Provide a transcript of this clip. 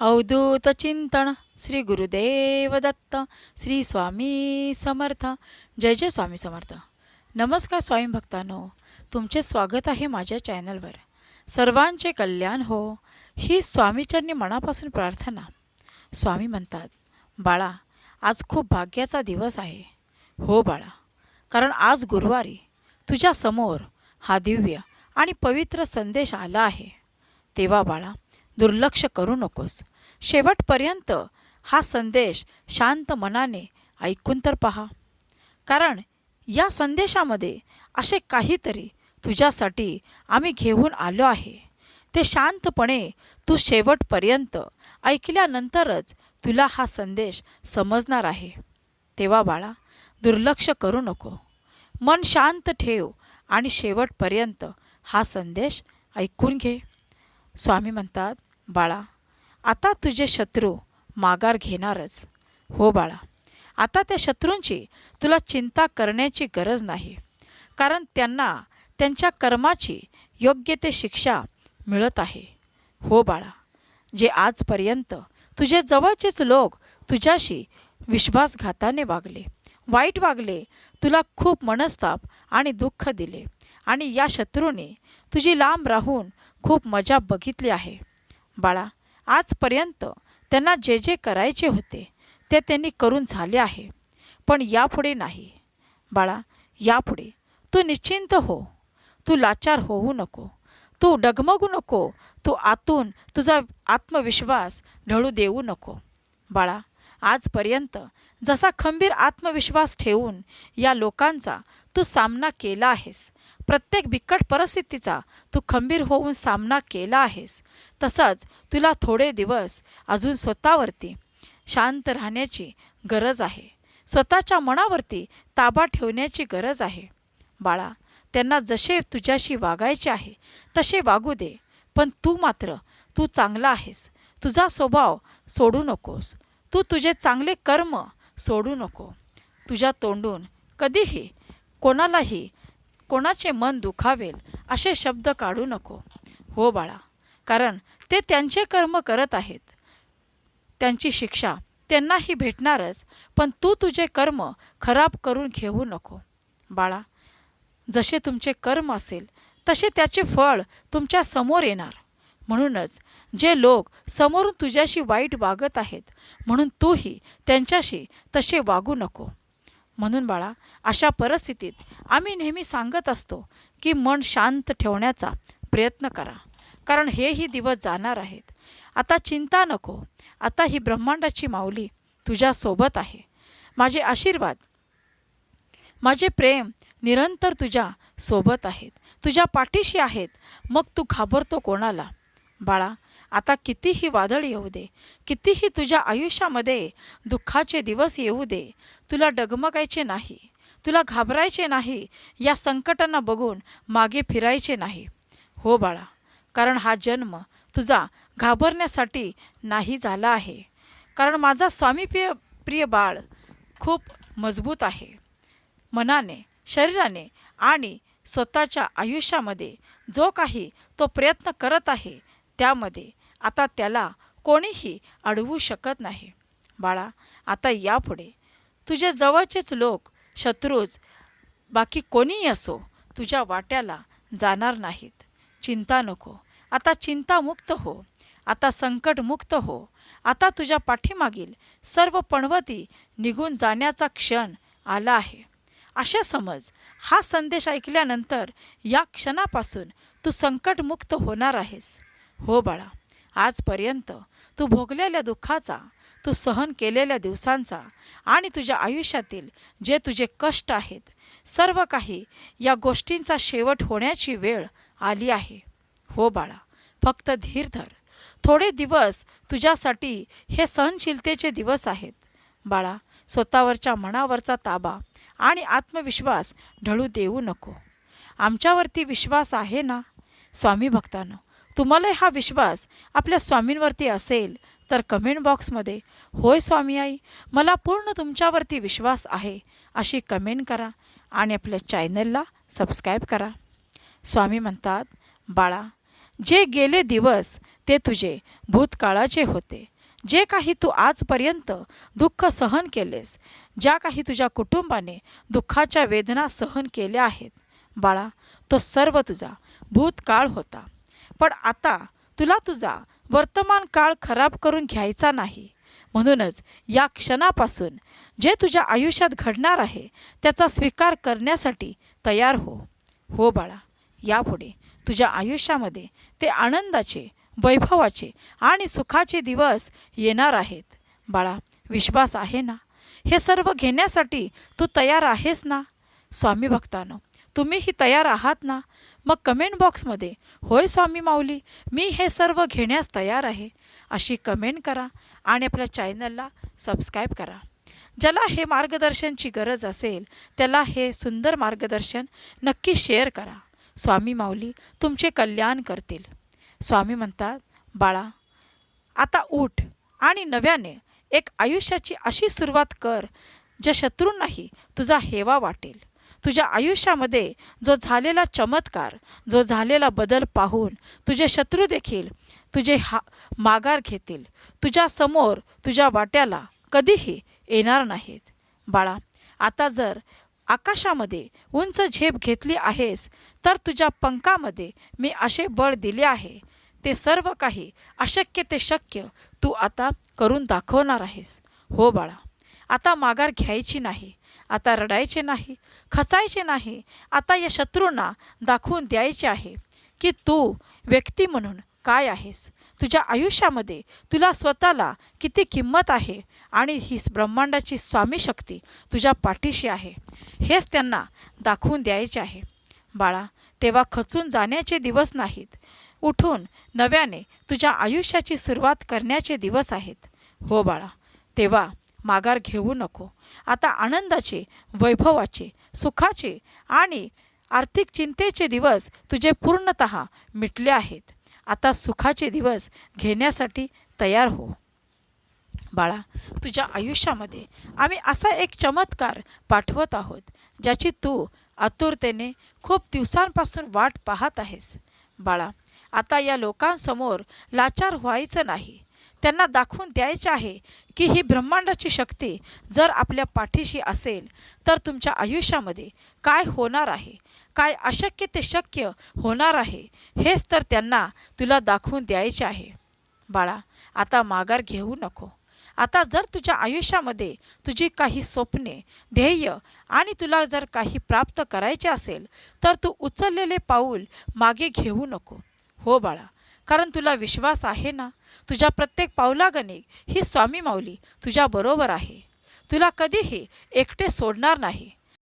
अवधूत चिंतन श्री गुरुदेव दत्त श्री स्वामी समर्थ जय जय स्वामी समर्थ नमस्कार स्वामी भक्तांनो तुमचे स्वागत आहे माझ्या चॅनलवर सर्वांचे कल्याण हो ही स्वामीचरणी मनापासून प्रार्थना स्वामी म्हणतात बाळा आज खूप भाग्याचा दिवस आहे हो बाळा कारण आज गुरुवारी तुझ्या समोर हा दिव्य आणि पवित्र संदेश आला आहे तेव्हा बाळा दुर्लक्ष करू नकोस. शेवटपर्यंत हा संदेश शांत मनाने ऐकून तर पहा. कारण या संदेशामध्ये असे काहीतरी तुझ्यासाठी आम्ही घेऊन आलो आहे. ते शांतपणे तू शेवटपर्यंत ऐकल्यानंतरच तुला हा संदेश समजणार आहे. तेव्हा बाळा दुर्लक्ष करू नको. मन शांत ठेव आणि शेवटपर्यंत हा संदेश ऐकून घे. स्वामी म्हणतात बाळा आता तुझे शत्रू माघार घेणारच. हो बाळा आता त्या शत्रूंची तुला चिंता करण्याची गरज नाही. कारण त्यांना त्यांच्या कर्माची योग्य ते शिक्षा मिळत आहे. हो बाळा जे आजपर्यंत तुझे जवळचेच लोक तुझ्याशी विश्वासघाताने वागले वाईट वागले तुला खूप मनस्ताप आणि दुःख दिले आणि या शत्रूने तुझी लांब राहून खूप मजा बघितली आहे. बाळा आजपर्यंत त्यांना जे जे करायचे होते ते त्यांनी करून झाले आहे. पण यापुढे नाही. बाळा यापुढे. तू निश्चिंत हो. तू लाचार होऊ नको. तू डगमगू नको. तू आतून तुझा आत्मविश्वास ढळू देऊ नको. बाळा आजपर्यंत जसा खंबीर आत्मविश्वास ठेवून या लोकांचा तू सामना केला आहेस प्रत्येक बिकट परिस्थितीचा तू खंबीर होऊन सामना केला आहेस. तसंच तुला थोडे दिवस अजून स्वतःवरती शांत राहण्याची गरज आहे. स्वतःच्या मनावरती ताबा ठेवण्याची गरज आहे. बाळा त्यांना जसे तुझ्याशी वागायचे आहे तसे वागू दे. पण तू मात्र तू चांगला आहेस. तुझा स्वभाव सोडू नकोस. तू तुझे चांगले कर्म सोडू नको. तुझ्या तोंडून कधीही कोणालाही कोणाचे मन दुखावेल असे शब्द काढू नको. हो बाळा कारण ते त्यांचे कर्म करत आहेत. त्यांची शिक्षा त्यांनाही भेटणारच पण तू तुझे कर्म खराब करून घेऊ नको. बाळा जसे तुमचे कर्म असेल तसे त्याचे फळ तुमच्यासमोर येणार. म्हणूनच जे लोक समोरून तुझ्याशी वाईट वागत आहेत म्हणून तूही त्यांच्याशी तसे वागू नको. म्हणून बाळा अशा परिस्थितीत आम्ही नेहमी सांगत असतो की मन शांत ठेवण्याचा प्रयत्न करा. कारण हेही दिवस जाणार आहेत. आता चिंता नको. आता ही ब्रह्मांडाची माऊली तुझ्यासोबत आहे. माझे आशीर्वाद माझे प्रेम निरंतर तुझ्या सोबत आहेत. तुझ्या पाठीशी आहेत. मग तू घाबरतो कोणाला? बाळा आता कितीही वादळ येऊ दे कितीही तुझ्या आयुष्यामध्ये दुःखाचे दिवस येऊ दे तुला डगमगायचे नाही तुला घाबरायचे नाही या संकटांना बघून मागे फिरायचे नाही. हो बाळा कारण हा जन्म तुझा घाबरण्यासाठी नाही झाला आहे. कारण माझा स्वामी प्रिय प्रिय बाळ खूप मजबूत आहे. मनाने शरीराने आणि स्वतःच्या आयुष्यामध्ये जो काही तो प्रयत्न करत आहे त्यामध्ये आता त्याला कोणीही अडवू शकत नाही. बाळा आता यापुढे. तुझे जवळचेच लोक शत्रूज बाकी कोणीही असो तुझ्या वाट्याला जाणार नाहीत. चिंता नको. आता चिंतामुक्त हो. आता संकटमुक्त हो. आता तुझ्या पाठीमागील सर्व पणवती निघून जाण्याचा क्षण आला आहे. अशा समज हा संदेश ऐकल्यानंतर या क्षणापासून तू संकटमुक्त होणार आहेस. हो बाळा. आजपर्यंत तू भोगलेल्या दुःखाचा तू सहन केलेल्या दिवसांचा आणि तुझ्या आयुष्यातील जे तुझे कष्ट आहेत सर्व काही या गोष्टींचा शेवट होण्याची वेळ आली आहे. हो बाळा फक्त धीर धर. थोडे दिवस तुझ्यासाठी हे सहनशीलतेचे दिवस आहेत. बाळा स्वतःवरच्या मनावरचा ताबा आणि आत्मविश्वास ढळू देऊ नको. आमच्यावरती विश्वास आहे ना? स्वामी भक्तांनो तुम्हाला हा विश्वास आपल्या स्वामींवरती असेल तर कमेंट बॉक्समध्ये होय स्वामी आई मला पूर्ण तुमच्यावरती विश्वास आहे अशी कमेंट करा आणि आपल्या चॅनलला सबस्क्राईब करा. स्वामी म्हणतात बाळा जे गेले दिवस ते तुझे भूतकाळाचे होते. जे काही तू आजपर्यंत दुःख सहन केलेस ज्या काही तुझ्या कुटुंबाने दुःखाच्या वेदना सहन केल्या आहेत बाळा तो सर्व तुझा भूतकाळ होता. पण आता तुला तुझा वर्तमान काळ खराब करून घ्यायचा नाही. म्हणूनच या क्षणापासून जे तुझ्या आयुष्यात घडणार आहे त्याचा स्वीकार करण्यासाठी तयार हो. हो बाळा यापुढे तुझ्या आयुष्यामध्ये ते आनंदाचे वैभवाचे आणि सुखाचे दिवस येणार आहेत. बाळा विश्वास आहे ना? हे सर्व घेण्यासाठी तू तयार आहेस ना? स्वामी भक्तानो तुम्हीही तयार आहात ना? मग कमेंट बॉक्समध्ये होय स्वामी माऊली मी हे सर्व घेण्यास तयार आहे. अशी कमेंट करा आणि आपल्या चॅनलला सबस्क्राईब करा. ज्याला हे मार्गदर्शनची गरज असेल त्याला हे सुंदर मार्गदर्शन नक्की शेअर करा. स्वामी माऊली तुमचे कल्याण करतील. स्वामी म्हणतात बाळा आता उठ आणि नव्याने एक आयुष्याची अशी सुरुवात कर ज्या शत्रूंनाही तुझा हेवा वाटेल. तुझ्या आयुष्यामध्ये जो झालेला चमत्कार जो झालेला बदल पाहून तुझे शत्रू देखील तुझे हा माघार घेतील. तुझ्यासमोर तुझ्या वाट्याला कधीही येणार नाहीत. बाळा आता जर आकाशामध्ये उंच झेप घेतली आहेस तर तुझ्या पंखामध्ये मी असे बळ दिले आहे. ते सर्व काही अशक्य ते शक्य तू आता करून दाखवणार आहेस. हो बाळा आता माघार घ्यायची नाही. आता रडायचे नाही खचायचे नाही आता या शत्रूंना दाखवून द्यायचे आहे की तू व्यक्ती म्हणून काय आहेस? तुझ्या आयुष्यामध्ये तुला स्वतःला किती किंमत आहे आणि ही ब्रह्मांडाची स्वामी शक्ती तुझ्या पाठीशी आहे हेच त्यांना दाखवून द्यायचे आहे. बाळा तेव्हा खचून जाण्याचे दिवस नाहीत. उठून नव्याने तुझ्या आयुष्याची सुरुवात करण्याचे दिवस आहेत. हो बाळा तेव्हा माघार घेऊ नको. आता आनंदाचे वैभवाचे सुखाचे आणि आर्थिक चिंतेचे दिवस तुझे पूर्णत मिटले आहेत. आता सुखाचे दिवस घेण्यासाठी तयार हो. बाळा तुझ्या आयुष्यामध्ये आम्ही असा एक चमत्कार पाठवत आहोत ज्याची तू आतुरतेने खूप दिवसांपासून वाट पाहत आहेस. बाळा आता या लोकांसमोर लाचार व्हायचं नाही. त्यांना दाखवून द्यायचे आहे की ही ब्रह्मांडाची शक्ती जर आपल्या पाठीशी असेल तर तुमच्या आयुष्यामध्ये काय होणार आहे? काय अशक्य ते शक्य होणार आहे? हेच तर त्यांना तुला दाखवून द्यायचे आहे. बाळा आता माघार घेऊ नको. आता जर तुझ्या आयुष्यामध्ये तुझी काही स्वप्ने ध्येय आणि तुला जर काही प्राप्त करायचे असेल तर तू उचललेले पाऊल मागे घेऊ नको. हो बाळा कारण तुला विश्वास आहे ना? तुझ्या प्रत्येक पावलागणिक ही स्वामी माऊली तुझ्याबरोबर आहे. तुला कधीही एकटे सोडणार नाही.